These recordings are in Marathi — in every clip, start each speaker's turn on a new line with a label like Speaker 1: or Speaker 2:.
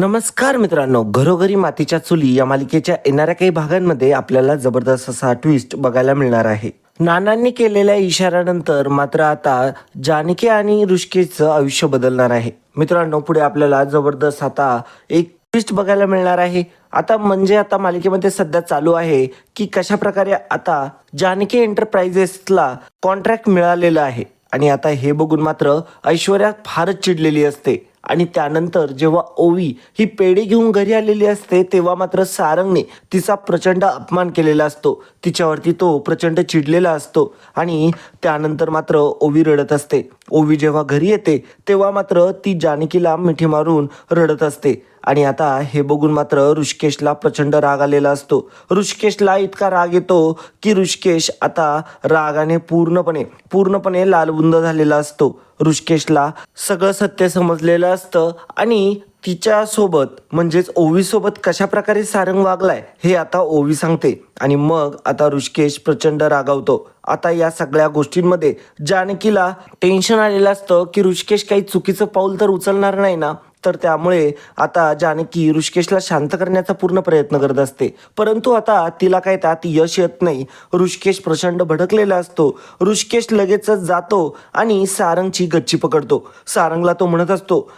Speaker 1: नमस्कार मित्रांनो घरोघरी मातीच्या चुली या मालिकेच्या येणाऱ्या काही भागांमध्ये आपल्याला जबरदस्त असा ट्विस्ट बघायला मिळणार आहे. नानांनी केलेल्या इशाऱ्यानंतर मात्र आता जानकी आणि ऋषिकेशचं आयुष्य बदलणार आहे. मित्रांनो पुढे आपल्याला जबरदस्त आता एक ट्विस्ट बघायला मिळणार आहे. आता म्हणजे आता मालिकेमध्ये सध्या चालू आहे की कशा प्रकारे आता जानकी एंटरप्राइजेसला कॉन्ट्रॅक्ट मिळालेलं आहे. आणि आता हे बघून मात्र ऐश्वर्या फारच चिडलेली असते. आणि त्यानंतर जेव्हा ओवी ही पेढी घेऊन घरी आलेली असते तेव्हा मात्र सारंगने तिचा प्रचंड अपमान केलेला असतो. तिच्यावरती तो प्रचंड चिडलेला असतो आणि त्यानंतर मात्र ओवी रडत असते. ओवी जेव्हा घरी येते तेव्हा मात्र ती जानकीला मिठी मारून रडत असते. आणि आता हे बघून मात्र ऋषिकेशला प्रचंड राग आलेला असतो. ऋषिकेशला इतका राग येतो की ऋषिकेश आता रागाने पूर्णपणे पूर्णपणे लालबुंद झालेला असतो. ऋषिकेशला सगळं सत्य समजलेलं असतं आणि तिच्या सोबत म्हणजेच ओवी सोबत कशा प्रकारे सारंग वागलाय हे आता ओवी सांगते. आणि मग आता ऋषिकेश प्रचंड रागावतो. आता या सगळ्या गोष्टींमध्ये जानकीला टेन्शन आलेलं असतं की ऋषिकेश काही चुकीचं पाऊल तर उचलणार नाही ना? तर त्यामुळे आता जानकी ऋषिकेशला शांत करण्याचा पूर्ण प्रयत्न करत असते. परंतु आता तिला काय त्यात यश येत नाही. ऋषिकेश प्रचंड भडकलेला असतो. ऋषिकेश लगेचच जातो आणि सारंगची गच्ची पकडतो. सारंगला तो म्हणत असतो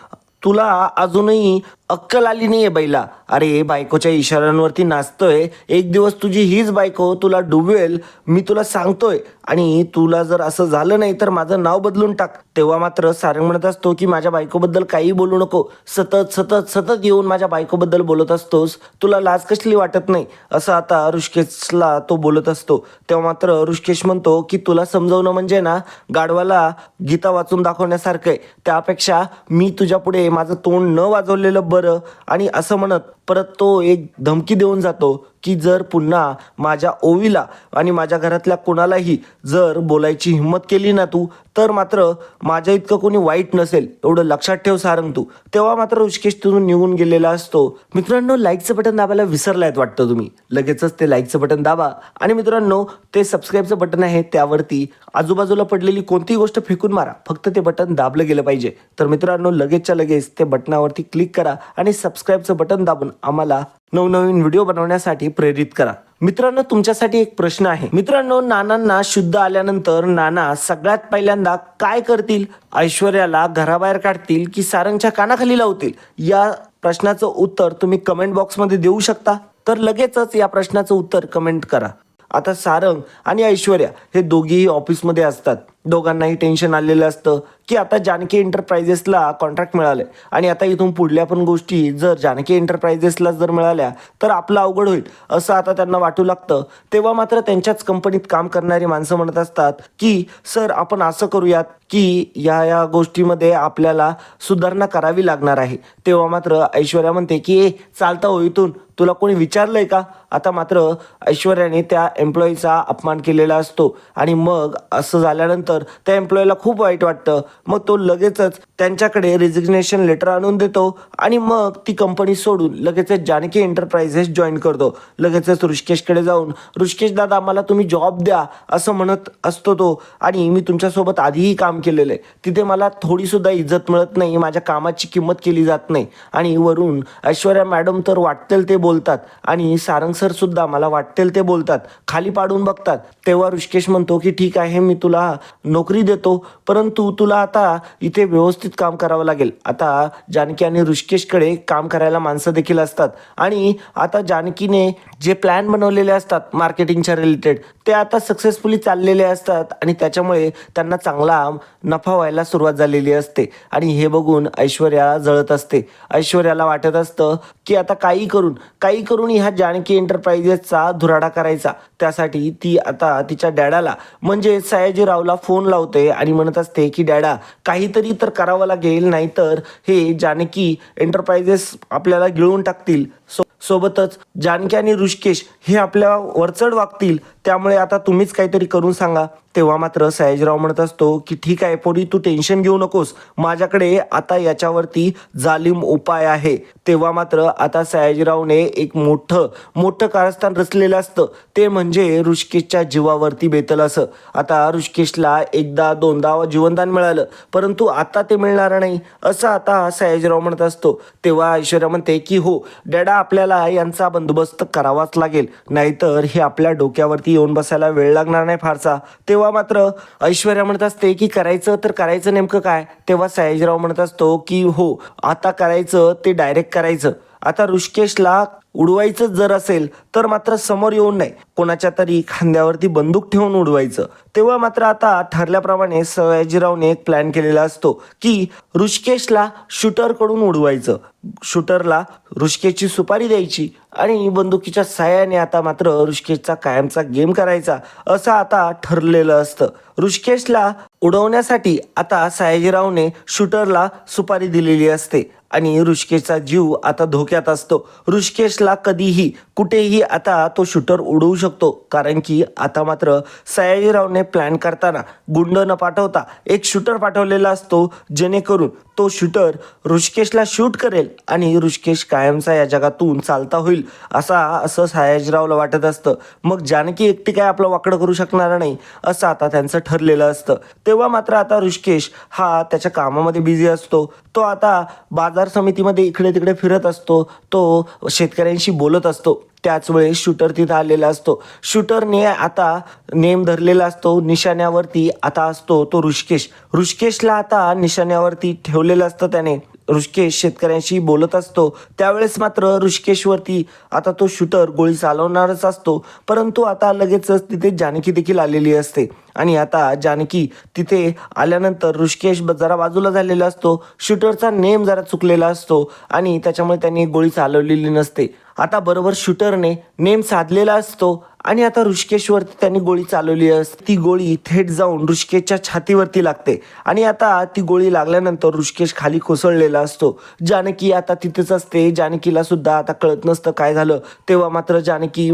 Speaker 1: तुला अजूनही अक्कल आली नाहीये बैला अरे बायकोच्या इशाऱ्यांवरती नाचतोय. एक दिवस तुझी हीच बायको तुला डुबवेल मी तुला सांगतोय. आणि तुला जर असं झालं नाही तर माझं नाव बदलून टाक. तेव्हा मात्र सारंग म्हणत असतो की माझ्या बायकोबद्दल काही बोलू नको. सतत सतत सतत येऊन माझ्या बायकोबद्दल बोलत असतोस. तुला लाज कसली वाटत नाही? असं आता ऋषकेशला तो बोलत असतो. तेव्हा मात्र ऋषकेश म्हणतो की तुला समजवणं म्हणजे ना गाढवाला गीता वाचून दाखवण्यासारखं आहे. त्यापेक्षा मी तुझ्या पुढे माझं तोंड न वाजवलेलं बरं बरं आणि असं म्हणत परत तो एक धमकी देऊन जातो. की जर पुन्हा माझ्या ओवीला आणि माझ्या घरातल्या कोणालाही जर बोलायची हिंमत केली ना तू तर मात्र माझ्या इतकं कोणी वाईट नसेल एवढं लक्षात ठेव सारंग तू. तेव्हा मात्र ऋषिकेश तिथून निघून गेलेला असतो. मित्रांनो लाईकचं बटन दाबायला विसरलायत वाटतं तुम्ही. लगेचच ते लाईकचं बटन दाबा. आणि मित्रांनो ते सबस्क्राईबचं बटन आहे त्यावरती आजूबाजूला पडलेली कोणतीही गोष्ट फेकून मारा. फक्त ते बटन दाबलं गेलं पाहिजे. तर मित्रांनो लगेचच्या लगेच ते बटनावरती क्लिक करा आणि सबस्क्राईबचं बटन दाबून आम्हाला नवनवीन व्हिडिओ बनवण्यासाठी प्रेरित करा. मित्रांनो तुमच्यासाठी एक प्रश्न आहे. मित्रांनो नानांना शुद्ध आल्यानंतर नाना सगळ्यात पहिल्यांदा काय करतील? ऐश्वर्याला घराबाहेर काढतील की सारंगच्या कानाखाली लावतील? या प्रश्नाचं उत्तर तुम्ही कमेंट बॉक्समध्ये देऊ शकता. तर लगेचच या प्रश्नाचं उत्तर कमेंट करा. आता सारंग आणि ऐश्वर्या हे दोघेही ऑफिसमध्ये असतात. दोघांनाही टेन्शन आलेलं असतं की आता जानकी एंटरप्राइजेसला कॉन्ट्रॅक्ट मिळाले आणि आता इथून पुढल्या पण गोष्टी जर जानकी एंटरप्राइजेसला जर मिळाल्या तर आपलं अवघड होईल असं आता त्यांना वाटू लागतं. तेव्हा मात्र त्यांच्याच कंपनीत काम करणारी माणसं म्हणत असतात की सर आपण असं करूयात की या या गोष्टीमध्ये आपल्याला सुधारणा करावी लागणार आहे. तेव्हा मात्र ऐश्वर्या म्हणते की ए चालता हो इथून. तुला कोणी विचारलंय का? आता मात्र ऐश्वर्याने त्या एम्प्लॉईचा अपमान केलेला असतो. आणि मग असं झाल्यानंतर त्या एम्प्लॉईला खूप वाईट वाटतं. मग तो लगेचच त्यांच्याकडे रेजिग्नेशन लेटर आणून देतो आणि मग ती कंपनी सोडून लगेचच जानकी एंटरप्राइजेस जॉईन करतो. लगेचच ऋषिकेशकडे जाऊन ऋषिकेश दादा मला तुम्ही जॉब द्या असं म्हणत असतो तो. आणि मी तुमच्यासोबत आधीही काम केलेलं आहे. तिथे मला थोडीसुद्धा इज्जत मिळत नाही. माझ्या कामाची किंमत केली जात नाही. आणि वरून ऐश्वर्या मॅडम तर वाटतेल ते बोलतात. आणि सारंग सरसुद्धा मला वाटतेल ते बोलतात. खाली पाडून बघतात. तेव्हा ऋषिकेश म्हणतो की ठीक आहे मी तुला नोकरी देतो. परंतु तुला आता इथे व्यवस्थित काम करावं लागेल. आता जानकी आणि ऋषिकेशकडे काम करायला माणसं देखील असतात. आणि आता जानकीने जे प्लॅन बनवलेले असतात मार्केटिंगच्या रिलेटेड ते आता सक्सेसफुली चाललेले असतात आणि त्याच्यामुळे त्यांना चांगला नफा व्हायला सुरुवात झालेली असते. आणि हे बघून ऐश्वर्याला जळत असते. ऐश्वर्याला वाटत असतं की आता काही करून काही करून ह्या जानकी एंटरप्राइजेसचा धुराडा करायचा. त्यासाठी ती आता तिच्या डॅडाला म्हणजे सयाजीरावला फोन लावते आणि म्हणत असते की डॅडा काहीतरी तर करावं लागेल नाहीतर हे जानकी एंटरप्राइजेस आपल्याला गिळून टाकतील. सो सोबतच जानकी आणि ऋषिकेश हे आपल्या वरचढ वागतील त्यामुळे आता तुम्हीच काहीतरी करून सांगा. तेव्हा मात्र सयाजीराव म्हणत असतो की ठीक आहे पोरी तू टेन्शन घेऊ नकोस. माझ्याकडे आता याच्यावरती जालिम उपाय आहे. तेव्हा मात्र आता सयाजीरावने एक मोठं मोठं कारस्थान रचलेलं असतं. ते म्हणजे ऋषिकेशच्या जीवावरती बेतल असं. आता ऋषिकेशला एकदा दोनदा जीवनदान मिळालं. परंतु आता ते मिळणार नाही असं आता सयाजीराव म्हणत असतो. तेव्हा ऐश्वर्या म्हणते की हो डॅडा आपल्याला यांचा बंदोबस्त करावाच लागेल. नाहीतर हे आपल्या डोक्यावरती येऊन बसायला वेळ लागणार नाही फारसा. तेव्हा मात्र ऐश्वर्या म्हणत असते की करायचं तर करायचं नेमकं काय? तेव्हा सयाजीराव म्हणत असतो की हो आता करायचं ते डायरेक्ट करायचं. आता ऋषिकेशला उडवायचं जर असेल तर मात्र समोर येऊन नाही. कोणाच्या तरी खांद्यावरती बंदूक ठेवून उडवायचं. तेव्हा मात्र आता ठरल्याप्रमाणे सयाजीरावने एक प्लॅन केलेला असतो की ऋषिकेशला शूटरकडून उडवायचं. शूटरला ऋषिकेशची सुपारी द्यायची आणि बंदुकीच्या साह्याने आता मात्र ऋषिकेशचा कायमचा गेम करायचा असं आता ठरलेलं असतं. ऋषिकेशला उडवण्यासाठी आता सयाजीरावने शूटरला सुपारी दिलेली असते. आणि ऋषिकेशचा जीव आता धोक्यात असतो. ऋषिकेशला कधीही कुठेही आता तो शूटर उडवू शकतो. कारण की आता मात्र सयाजीरावने प्लॅन करताना गुंड न पाठवता एक शूटर पाठवलेला असतो. जेणेकरून तो शूटर ऋषिकेशला शूट करेल आणि ऋषिकेश कायमचा या जगातून चालता होईल असा असं सयाजीरावला वाटत असतं. मग जानकी एकटी काय आपलं वाकडं करू शकणार नाही असं आता त्यांचं ठरलेलं असतं. तेव्हा मात्र आता ऋषिकेश हा त्याच्या कामामध्ये बिझी असतो. तो आता बाजार समितीमध्ये इकडे तिकडे फिरत असतो तो शेतकऱ्यांशी बोलत असतो. त्याच वेळेस शूटर तिथं आलेला असतो. शूटरने आता नेम धरलेला असतो निशाण्यावरती आता असतो तो ऋषिकेश. ऋषिकेशला आता निशाण्यावरती ठेवलेलं असतं त्याने. ऋषिकेश शेतकऱ्यांशी बोलत असतो. त्यावेळेस मात्र ऋषिकेशवरती आता तो शूटर गोळी चालवणारच असतो. परंतु आता लगेचच तिथे जानकी देखील आलेली असते. आणि आता जानकी तिथे आल्यानंतर ऋषिकेश जरा बाजूला झालेला असतो. शूटरचा नेम जरा चुकलेला असतो आणि त्याच्यामुळे त्यांनी गोळी चालवलेली नसते. आता बरोबर शूटरने नेम साधलेला असतो. आणि आता ऋषिकेशवरती त्यांनी गोळी चालवली असते. ती गोळी थेट जाऊन ऋषिकेशच्या छातीवरती लागते. आणि आता ती गोळी लागल्यानंतर ऋषिकेश खाली कोसळलेला असतो. जानकी आता तिथेच असते. जानकीला सुद्धा आता कळत नसतं काय झालं. तेव्हा मात्र जानकी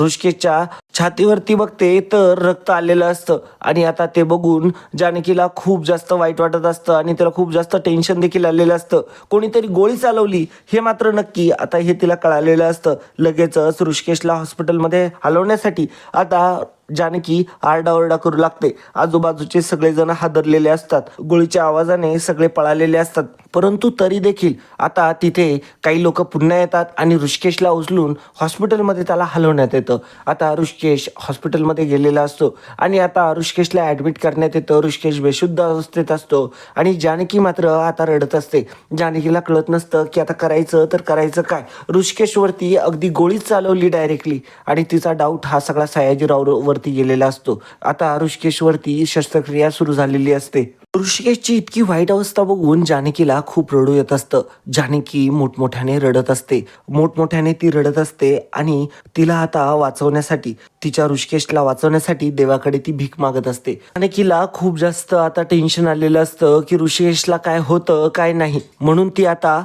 Speaker 1: ऋषिकेशच्या छातीवरती बघते तर रक्त आलेलं असतं. आणि आता ते बघून जानकीला खूप जास्त वाईट वाटत असतं आणि तिला खूप जास्त टेन्शन देखील आलेलं असतं. कोणीतरी गोळी चालवली हे मात्र नक्की आता हे तिला कळालेलं असतं. लगेचच ऋषिकेशला हॉस्पिटलमध्ये हलवण्यासाठी आता जानकी आरडाओरडा करू लागते. आजूबाजूचे सगळेजण हादरलेले असतात. गोळीच्या आवाजाने सगळे पळालेले असतात. परंतु तरी देखील आता तिथे काही लोक पुन्हा येतात आणि ऋषिकेशला उचलून हॉस्पिटलमध्ये त्याला हलवण्यात येतं. आता ऋषिकेश हॉस्पिटलमध्ये गेलेला असतो आणि आता ऋषिकेशला ॲडमिट करण्यात येतं. ऋषिकेश बेशुद्ध अवस्थेत असतो आणि जानकी मात्र आता रडत असते. जानकीला कळत नसतं की आता करायचं तर करायचं काय? ऋषिकेशवरती अगदी गोळीच चालवली डायरेक्टली आणि तिचा डाऊट हा सगळा सयाजीराववरती गेलेला असतो. आता ऋषिकेशवरती शस्त्रक्रिया सुरू झालेली असते. ऋषिकेशची इतकी वाईट अवस्था बघून जानकीला खूप रडू येत असतं. जानकी मोठमोठ्याने रडत असते. मोठमोठ्याने ती रडत असते आणि तिला आता वाचवण्यासाठी तिच्या ऋषिकेशला वाचवण्यासाठी देवाकडे ती भीक मागत असते. जानकीला खूप जास्त आता टेन्शन आलेलं असतं की ऋषिकेशला काय होतं काय नाही. म्हणून ती आता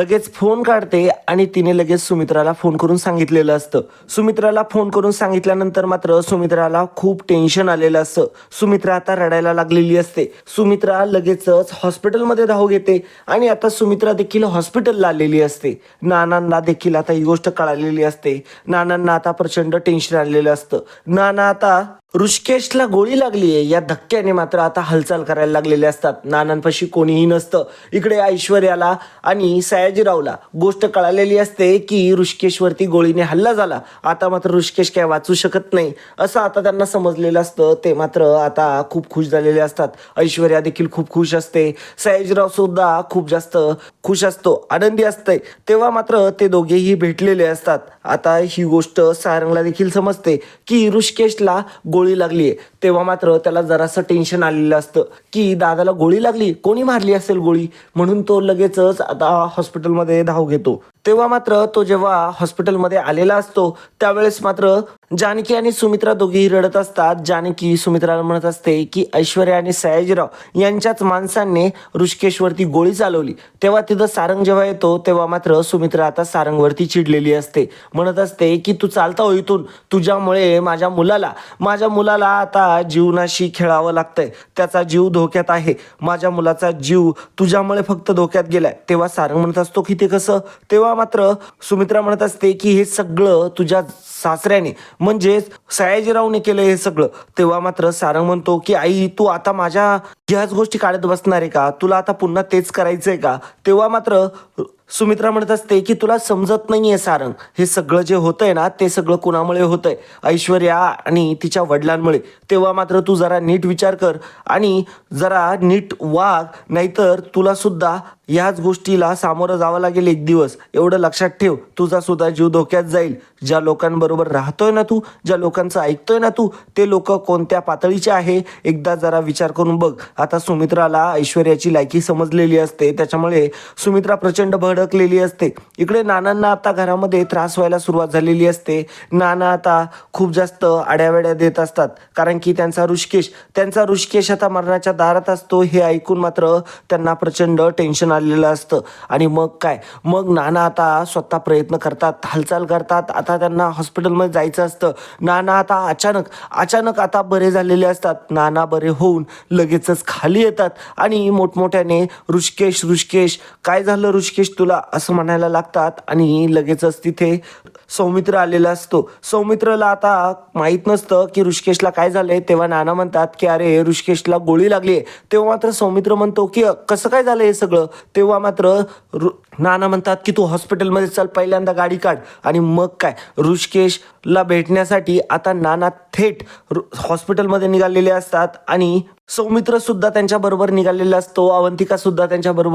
Speaker 1: लगेच फोन काढते आणि तिने लगेच सुमित्राला फोन करून सांगितलेलं असतं. सुमित्राला फोन करून सांगितल्यानंतर मात्र सुमित्राला खूप टेन्शन आलेलं असतं. सुमित्रा आता रडायला लागलेली असते. सुमित्रा लगेचच हॉस्पिटलमध्ये धाव घेते आणि आता सुमित्रा देखील हॉस्पिटलला आलेली असते. नानांना देखील आता ही गोष्ट कळालेली असते. नानांना आता प्रचंड टेन्शन आलेलं असतं. नाना आता ऋषिकेशला गोळी लागली आहे या धक्क्याने मात्र आता हालचाल करायला लागलेले असतात. नानांपाशी कोणीही नसतं. इकडे ऐश्वर्याला आणि सयाजीरावला गोष्ट कळालेली असते की ऋषिकेशवरती गोळीने हल्ला झाला. आता मात्र ऋषिकेश काय वाचू शकत नाही असं आता त्यांना समजलेलं असतं. ते मात्र आता खूप खुश झालेले असतात. ऐश्वर्या देखील खूप खुश असते. सयाजीराव सुद्धा खूप जास्त खुश असतो आनंदी असते. तेव्हा मात्र ते दोघेही भेटलेले असतात. आता ही गोष्ट सारंगला देखील समजते की ऋषिकेशला गोळी लागली आहे तेव्हा मात्र त्याला जरासं टेन्शन आलेलं असतं. की दादाला गोळी लागली? कोणी मारली असेल गोळी? म्हणून तो लगेचच आता हॉस्पिटलमध्ये धाव घेतो. तेव्हा मात्र तो जेव्हा हॉस्पिटलमध्ये आलेला असतो त्यावेळेस मात्र जानकी आणि सुमित्रा दोघेही रडत असतात. जानकी सुमित्राला म्हणत असते की ऐश्वर्या आणि सयाजीराव यांच्याच माणसांनी ऋषिकेशवरती गोळी चालवली. तेव्हा तिथं सारंग जेव्हा येतो तेव्हा मात्र सुमित्रा आता सारंगवरती चिडलेली असते. म्हणत असते की तू चालता हो इथून. तुझ्यामुळे माझ्या मुलाला माझ्या मुलाला आता जीवनाशी खेळावं लागतंय. त्याचा जीव धोक्यात आहे. माझ्या मुलाचा जीव तुझ्यामुळे फक्त धोक्यात गेलाय. तेव्हा सारंग म्हणत असतो की ते कसं? तेव्हा मात्र सुमित्रा म्हणत असते की हे सगळं तुझ्या सासऱ्याने म्हणजेच सयाजीरावने केलं हे सगळं. तेव्हा मात्र सारंग म्हणतो की आई तू आता माझ्या ह्याच गोष्टी काढत बसणार आहे का? तुला आता पुन्हा तेच करायचंय का? तेव्हा मात्र सुमित्रा म्हणत असते की तुला समजत नाहीये सारंग. हे सगळं जे होतंय ना ते सगळं कुणामुळे होतंय? ऐश्वर्या आणि तिच्या वडिलांमुळे. तेव्हा मात्र तू जरा नीट विचार कर आणि जरा नीट वाग नाहीतर तुला सुद्धा ह्याच गोष्टीला सामोरं जावं लागेल एक दिवस. एवढं लक्षात ठेव तुझा सुद्धा जीव धोक्यात जाईल. ज्या लोकांबरोबर राहतोय ना तू ज्या लोकांचं ऐकतोय ना तू ते लोक कोणत्या पातळीचे आहे? एकदा जरा विचार करून बघ. आता सुमित्राला ऐश्वर्याची लायकी समजलेली असते. त्याच्यामुळे सुमित्रा प्रचंड भडकलेली असते. इकडे नानांना आता घरामध्ये त्रास व्हायला सुरुवात झालेली असते. नाना आता खूप जास्त आड्यावेड्या देत असतात. कारण की त्यांचा ऋषिकेश त्यांचा ऋषिकेश आता मरणाच्या दारात असतो. हे ऐकून मात्र त्यांना प्रचंड टेन्शन आलेलं असतं. आणि मग काय? मग नाना आता स्वतः प्रयत्न करतात हालचाल करतात. आता त्यांना हॉस्पिटलमध्ये जायचं असतं. नाना आता अचानक अचानक आता बरे झालेले असतात. नाना बरे होऊन लगेचच खाली येतात. आणि मोठमोठ्याने ऋषिकेश ऋषिकेश काय झालं ऋषिकेश तुला? असं म्हणायला लागतात. आणि लगेचच तिथे सौमित्र आलेला असतो. सौमित्रला आता माहीत नसतं की ऋषिकेशला काय झालंय. तेव्हा नाना म्हणतात की अरे ऋषिकेशला गोळी लागली आहे तेव्हा मात्र सौमित्र म्हणतो की कसं काय झालं हे सगळं? तेव्हा मात्र रु नाना म्हणतात की तू हॉस्पिटलमध्ये चल पहिल्यांदा गाडी काढ. आणि मग काय? ऋषिकेशला भेटण्यासाठी आता नाना थेट हॉस्पिटलमध्ये निघालेले असतात आणि सौमित्र सुद्धा निघालेला असतो अवंतिका सुद्धा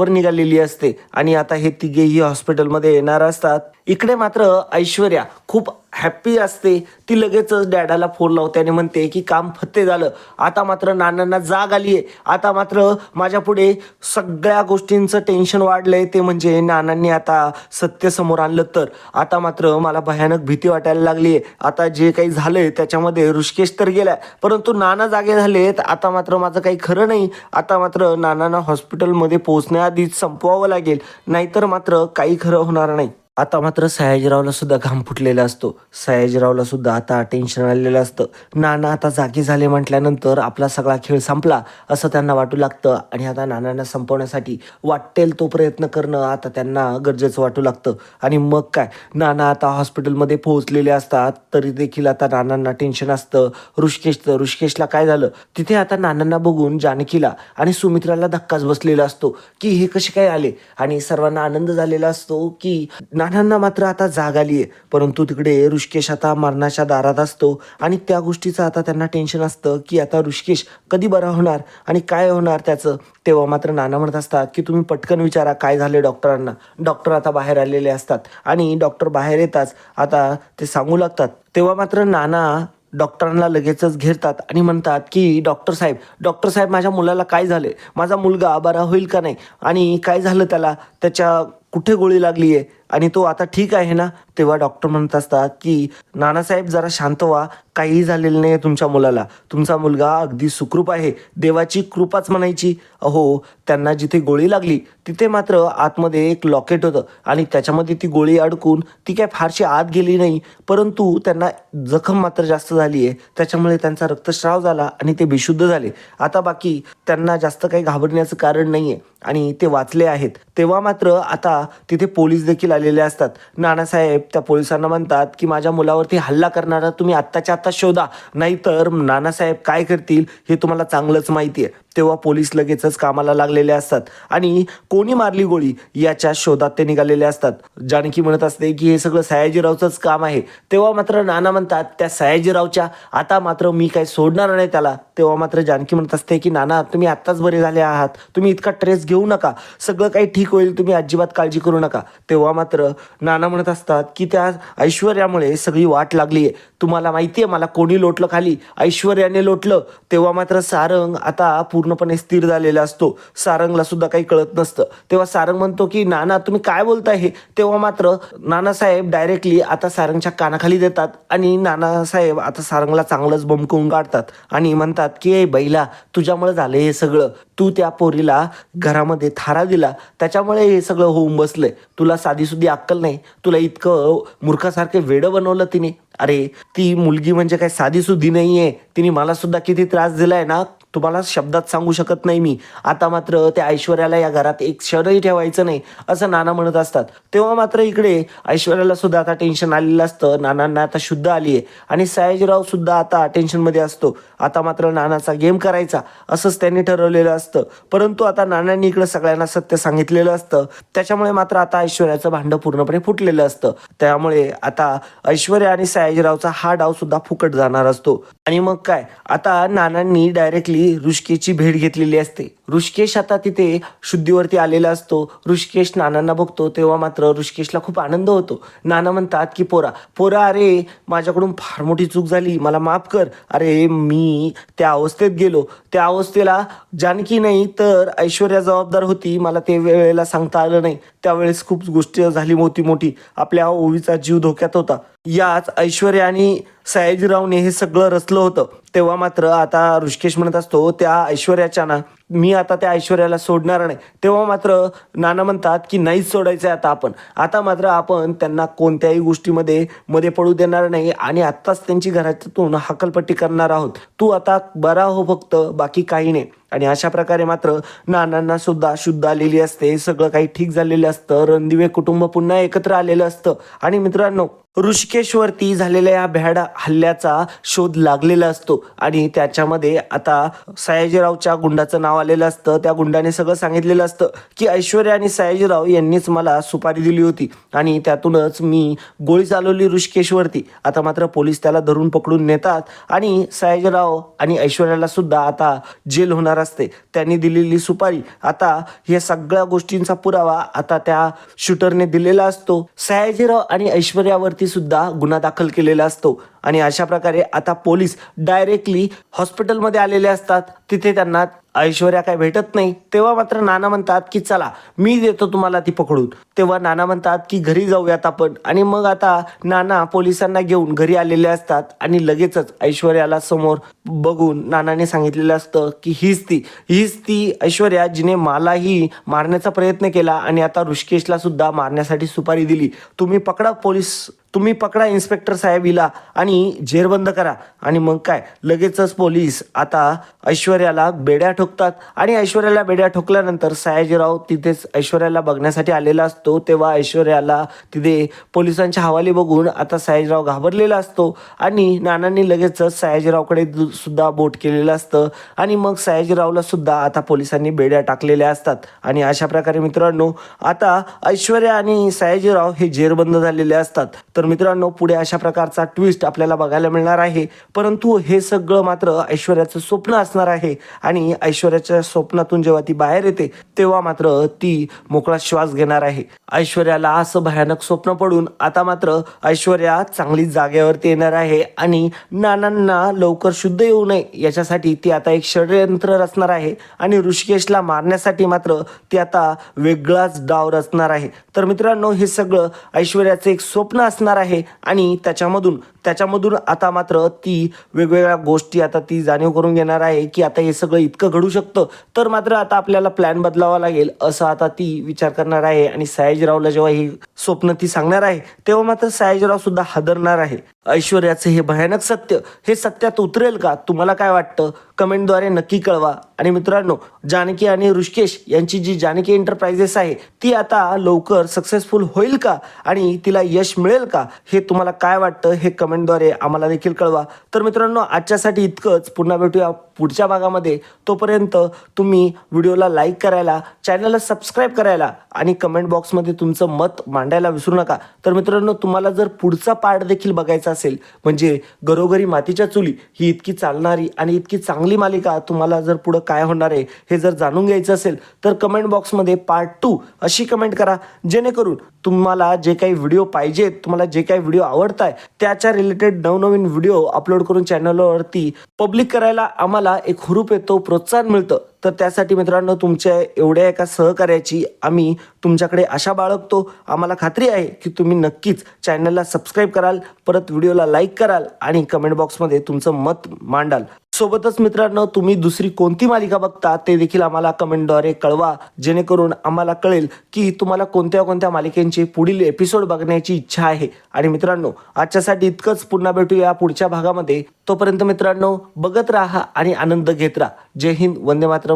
Speaker 1: निघालेली असते. आणि आता हे तिघेही हॉस्पिटलमध्ये येणार असतात. इकडे मात्र ऐश्वर्या खूप हॅप्पी असते. ती लगेचच डॅडाला फोन लावते आणि म्हणते की काम फत्ते झालं. आता मात्र नानांना जाग आली आहे. आता मात्र माझ्या पुढे सगळ्या गोष्टींचं टेन्शन वाढलंय. ते म्हणजे नानांनी आता सत्य समोर आणलं तर. आता मात्र मला भयानक भीती वाटायला लागली आहे. आता जे काही झालंय त्याच्यामध्ये ऋषिकेश तर गेला परंतु नाना जागे झालेत. आता मात्र माझं काही खरं नाही. आता मात्र नानांना हॉस्पिटलमध्ये पोहोचण्याआधीच संपवावं लागेल. नाहीतर मात्र काही खरं होणार नाही. आता मात्र सयाजीरावला सुद्धा घाम फुटलेला असतो. सयाजीरावला सुद्धा आता टेन्शन आलेलं असतं. नाना आता जागी झाले म्हटल्यानंतर आपला सगळा खेळ संपला असं त्यांना वाटू लागतं. आणि आता नानांना संपवण्यासाठी वाटेल तो प्रयत्न करणं आता त्यांना गरजेचं वाटू लागतं. आणि मग काय? नाना आता हॉस्पिटलमध्ये पोहोचलेले असतात तरी देखील आता नानांना टेन्शन असतं. ऋषिकेशचं ऋषिकेशला काय झालं? तिथे आता नानांना बघून जानकीला आणि सुमित्राला धक्काच बसलेला असतो की हे कसे काय आले? आणि सर्वांना आनंद झालेला असतो की नानांना मात्र आता जाग आली आहे परंतु तिकडे ऋषिकेश आता मरणाच्या दारात असतो आणि त्या गोष्टीचं आता त्यांना टेन्शन असतं की आता ऋषिकेश कधी बरा होणार आणि काय होणार त्याचं. तेव्हा मात्र नाना म्हणत असतात की तुम्ही पटकन विचारा काय झाले डॉक्टरांना. डॉक्टर आता बाहेर आलेले असतात आणि डॉक्टर बाहेर येताच आता ते सांगू लागतात. तेव्हा मात्र नाना डॉक्टरांना लगेचच घेरतात आणि म्हणतात की डॉक्टर साहेब डॉक्टर साहेब माझ्या मुलाला काय झाले माझा मुलगा बरा होईल का नाही? आणि काय झालं त्याला? त्याच्या कुठे गोळी लागली आहे? आणि तो आता ठीक आहे ना? तेव्हा डॉक्टर म्हणत असतात की नानासाहेब जरा शांत व्हा. काहीही झालेलं नाही तुमच्या मुलाला. तुमचा मुलगा अगदी सुखरूप आहे. देवाची कृपाच म्हणायची. अहो त्यांना जिथे गोळी लागली तिथे मात्र आतमध्ये एक लॉकेट होतं. आणि त्याच्यामध्ये ती गोळी अडकून ती काय फारशी आत गेली नाही. परंतु त्यांना जखम मात्र जास्त झाली आहे. त्याच्यामुळे त्यांचा रक्तस्राव झाला आणि ते बेशुद्ध झाले. आता बाकी त्यांना जास्त काही घाबरण्याचं कारण नाही आहे आणि ते वाचले आहेत. तेव्हा मात्र आता तिथे पोलीस देखील आलेले असतात. नानासाहेब त्या पोलिसांना म्हणतात की माझ्या मुलावरती हल्ला करणारा तुम्ही आत्ताच्या आत्ता शोधा. नाहीतर नानासाहेब काय करतील हे तुम्हाला चांगलंच माहिती आहे तेव्हा पोलीस लगेचच कामाला लागलेले असतात आणि कोणी मारली गोळी याच्या शोधात ते निघालेले असतात. जानकी म्हणत असते की हे सगळं सयाजीरावचंच काम आहे. तेव्हा मात्र नाना म्हणतात त्या सयाजीरावच्या आता मात्र मी काही सोडणार नाही त्याला. तेव्हा मात्र जानकी म्हणत असते की नाना तुम्ही आत्ताच बरे झाले आहात. तुम्ही इतका ट्रेस घेऊ नका. सगळं काही ठीक होईल. तुम्ही अजिबात काळजी करू नका. तेव्हा मात्र नाना म्हणत असतात की त्या ऐश्वर्यामुळे सगळी वाट लागली आहे. तुम्हाला माहिती आहे मला कोणी लोटलं खाली? ऐश्वर्याने लोटलं. तेव्हा मात्र सारंग आता पूर्ण पूर्णपणे स्थिर झालेला असतो. सारंगला सुद्धा काही कळत नसतं. तेव्हा सारंग म्हणतो की नाना तुम्ही काय बोलताय हे? तेव्हा मात्र नानासाहेब डायरेक्टली आता सारंगच्या कानाखाली देतात आणि नानासाहेब आता सारंगला चांगलंच बमकवून काढतात आणि म्हणतात की ए बैला तुझ्यामुळे झालं हे सगळं. तू त्या पोरीला घरामध्ये थारा दिला. त्याच्यामुळे हे सगळं होऊन बसलंय. तुला साधीसुद्धी अक्कल नाही. तुला इतकं मूर्खासारखे वेडं बनवलं तिने. अरे ती मुलगी म्हणजे काय साधी नाही नाहीये. तिने मला सुद्धा किती त्रास दिलाय ना. तुम्हाला शब्दात सांगू शकत नाही मी. आता मात्र त्या ऐश्वर्याला या घरात एक क्षणही ठेवायचं नाही असं नाना म्हणत असतात. तेव्हा मात्र इकडे ऐश्वर्याला सुद्धा आता टेन्शन आलेलं असतं. नानांना आता शुद्ध आली आहे आणि सयाजीराव सुद्धा आता टेन्शनमध्ये असतो. आता मात्र नानाचा गेम करायचा असंच त्यांनी ठरवलेलं असतं. परंतु आता नानांनी इकडे सगळ्यांना सत्य सांगितलेलं असतं. त्याच्यामुळे मात्र आता ऐश्वर्याचं भांडं पूर्णपणे फुटलेलं असतं. त्यामुळे आता ऐश्वर्या आणि सयाजीरावचा हा डाव सुद्धा फुकट जाणार असतो. आणि मग काय? आता नानांनी डायरेक्टली ऋषिकेशची भेट घेतलेली असते. ऋषिकेश आता तिथे शुद्धीवरती आलेला असतो. ऋषिकेश नानांना बघतो तेव्हा मात्र ऋषिकेशला खूप आनंद होतो. नाना म्हणतात की पोरा पोरा अरे माझ्याकडून फार मोठी चूक झाली. मला माफ कर. अरे मी त्या अवस्थेत गेलो. त्या अवस्थेला जानकी नाही तर ऐश्वर्या जबाबदार होती. मला ते वेळेला सांगता आलं नाही. त्यावेळेस खूप गोष्टी झाली मोठी मोठी. आपल्या ओवीचा जीव धोक्यात होता. याच ऐश्वर्या आणि सयाजीरावने हे सगळं रचलं होतं. तेव्हा मात्र आता ऋषिकेश म्हणत असतो त्या ऐश्वर्याच्या ना मी आता त्या ऐश्वर्याला सोडणार नाही. तेव्हा मात्र नाना म्हणतात की नाहीच सोडायचं आता आपण. आता मात्र आपण त्यांना कोणत्याही गोष्टीमध्ये मध्ये पडू देणार नाही आणि आत्ताच त्यांची घरातून हकलपट्टी करणार आहोत. तू आता बरा हो फक्त बाकी काही नाही. आणि अशा प्रकारे मात्र नानांना सुद्धा शुद्ध आलेली असते. सगळं काही ठीक झालेलं असतं. रणदिवे कुटुंब पुन्हा एकत्र आलेलं असतं. आणि मित्रांनो ऋषिकेशवरती झालेल्या या भ्याड हल्ल्याचा शोध लागलेला असतो. आणि त्याच्यामध्ये आता सयाजीरावच्या गुंडाचं नाव आलेलं असतं. त्या गुंडाने सगळं सांगितलेलं असतं की ऐश्वर्या आणि सयाजीराव यांनीच मला सुपारी दिली होती. आणि त्यातूनच मी गोळी चालवली ऋषिकेशवरती. आता मात्र पोलीस त्याला धरून पकडून नेतात आणि सयाजीराव आणि ऐश्वर्याला सुद्धा आता जेल होणार असते. त्यांनी दिलेली सुपारी. आता या सगळ्या गोष्टींचा पुरावा आता त्या शूटरने दिलेला असतो. सयाजीराव आणि ऐश्वर्यावरती सुद्धा गुन्हा दाखल केलेला असतो. आणि अशा प्रकारे आता पोलीस डायरेक्टली हॉस्पिटलमध्ये आलेले असतात. तिथे त्यांना ऐश्वर्या काय भेटत नाही. तेव्हा मात्र नाना म्हणतात की चला मी देतो तुम्हाला ती पकडून. तेव्हा नाना म्हणतात की घरी जाऊयात आपण. आणि मग आता नाना पोलिसांना घेऊन घरी आलेले असतात आणि लगेचच ऐश्वर्याला समोर बघून नानाने सांगितलेलं असतं की हीच ती हीच ती ऐश्वर्या जिने मलाही मारण्याचा प्रयत्न केला आणि आता ऋषिकेशला सुद्धा मारण्यासाठी सुपारी दिली. तुम्ही पकडा पोलीस. तुम्ही पकडा इन्स्पेक्टर साहेब हिला आणि जेरबंद करा. आणि मग काय? लगेचच पोलीस आता ऐश्वर्याला बेड्या ठोकतात. आणि ऐश्वर्याला बेड्या ठोकल्यानंतर सयाजीराव तिथेच ऐश्वर्याला बघण्यासाठी आलेला असतो. तेव्हा ऐश्वर्याला तिथे पोलिसांच्या हवाली बघून आता सयाजीराव घाबरलेला असतो. आणि नानांनी लगेचच सयाजीरावकडे दु- सुद्धा बोट केलेलं असतं. आणि मग सयाजीरावला सुद्धा आता पोलिसांनी बेड्या टाकलेल्या असतात. आणि अशा प्रकारे मित्रांनो आता ऐश्वर्या आणि सयाजीराव हे जेरबंद झालेले असतात. तर मित्रांनो पुढे अशा प्रकारचा ट्विस्ट आपल्याला बघायला मिळणार आहे. परंतु हे सगळं मात्र ऐश्वर्याचं स्वप्न असणार आहे. आणि ऐश्वर्याच्या स्वप्नातून जेव्हा ती बाहेर येते तेव्हा मात्र ती मोकळा श्वास घेणार आहे. ऐश्वर्याला असं भयानक स्वप्न पडून आता मात्र ऐश्वर्या चांगली जागेवरती येणार आहे आणि नानांना लवकर शुद्ध येऊ नये याच्यासाठी ती आता एक षडयंत्र रचणार आहे. आणि ऋषिकेशला मारण्यासाठी मात्र ती आता वेगळाच डाव रचणार आहे. तर मित्रांनो हे सगळं ऐश्वर्याचं एक स्वप्न असणार आहे आणि त्याच्यामधून त्याच्यामधून आता मात्र ती वेगवेगळ्या गोष्टी आता ती जाणीव करून घेणार आहे की आता हे सगळं इतकं घडू शकतं. तर मात्र आता आपल्याला प्लॅन बदलावा लागेल असं आता ती विचार करणार आहे आणि सयाजीरावला जेव्हा ही स्वप्न ती सांगणार आहे तेव्हा मात्र सयाजीराव सुद्धा हादरणार आहे. ऐश्वर्याचं हे भयानक सत्य हे सत्यात उतरेल का? तुम्हाला काय वाटतं? कमेंटद्वारे नक्की कळवा. आणि मित्रांनो जानकी आणि ऋषिकेश यांची जी जानकी एंटरप्राइजेस आहे ती आता लवकर सक्सेसफुल होईल का? आणि तिला यश मिळेल का? हे तुम्हाला काय वाटतं? हे कमेंट कमेंटद्वारे आम्हाला देखील कळवा. तर मित्रांनो आजच्यासाठी इतकंच. पुन्हा भेटूया पुढच्या भागामध्ये. तोपर्यंत तुम्ही व्हिडिओला लाईक करायला चॅनलला सबस्क्राईब करायला आणि कमेंट बॉक्समध्ये तुमचं मत मांडायला विसरू नका. तर मित्रांनो तुम्हाला जर पुढचा पार्ट देखील बघायचा असेल म्हणजे घरोघरी मातीच्या चुली ही इतकी चालणारी आणि इतकी चांगली मालिका तुम्हाला जर पुढं काय होणार आहे हे जर जाणून घ्यायचं असेल तर कमेंट बॉक्समध्ये पार्ट टू अशी कमेंट करा जेणेकरून तुम्हाला जे काही व्हिडिओ पाहिजेत तुम्हाला जे काही व्हिडिओ आवडत आहे त्याच्या रिलेटेड नवनवीन व्हिडिओ अपलोड करून चॅनलवरती पब्लिक करायला आम्हाला एक हुरूप येतो प्रोत्साहन मिळतं. तर त्यासाठी मित्रांनो तुमच्या एवढ्या एका सहकार्याची आम्ही तुमच्याकडे आशा बाळगतो. आम्हाला खात्री आहे की तुम्ही नक्कीच चॅनलला सबस्क्राईब कराल परत व्हिडिओला लाईक कराल आणि कमेंट बॉक्समध्ये तुमचं मत मांडाल. सोबतच मित्रांनो तुम्ही दुसरी कोणती मालिका बघता ते देखील आम्हाला कमेंटद्वारे कळवा जेणेकरून आम्हाला कळेल की तुम्हाला कोणत्या कोणत्या मालिकेंचे पुढील एपिसोड बघण्याची इच्छा आहे. आणि मित्रांनो आजच्यासाठी इतकंच. पुन्हा भेटूया पुढच्या भागामध्ये. तोपर्यंत मित्रांनो बघत राहा आणि आनंद घेत राहा. जय हिंद वंदे मातरम.